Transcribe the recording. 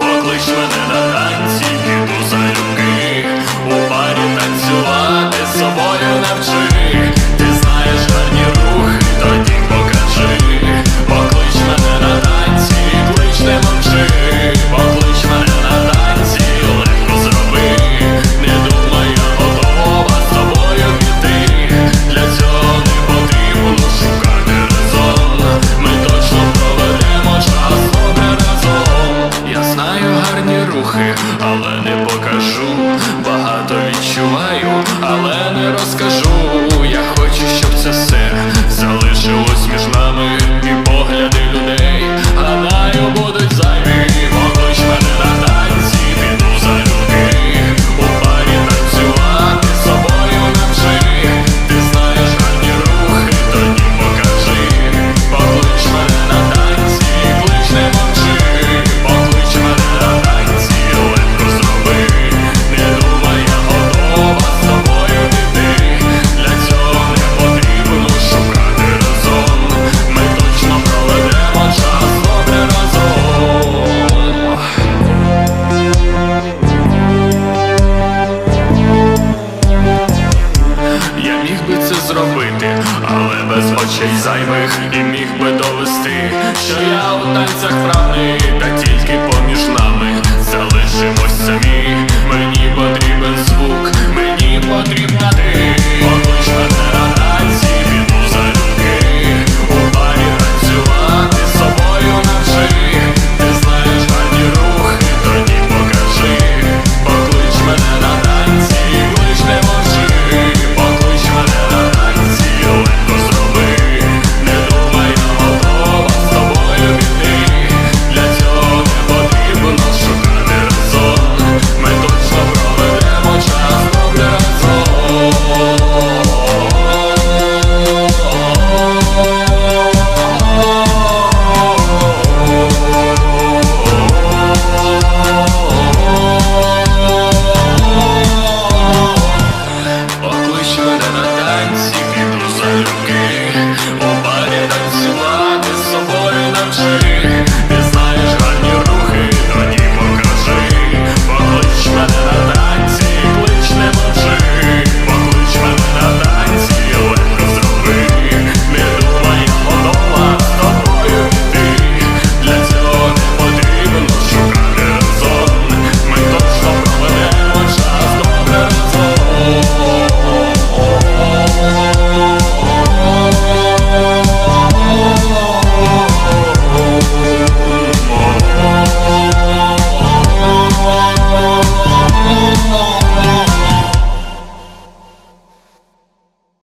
Mogliśmy трохи, але не покажу. Багато відчуваю, але не розкажу. Я хочу, щоб це все. би це зробити, але без очей займих і міг би довести, що я у танцях правний.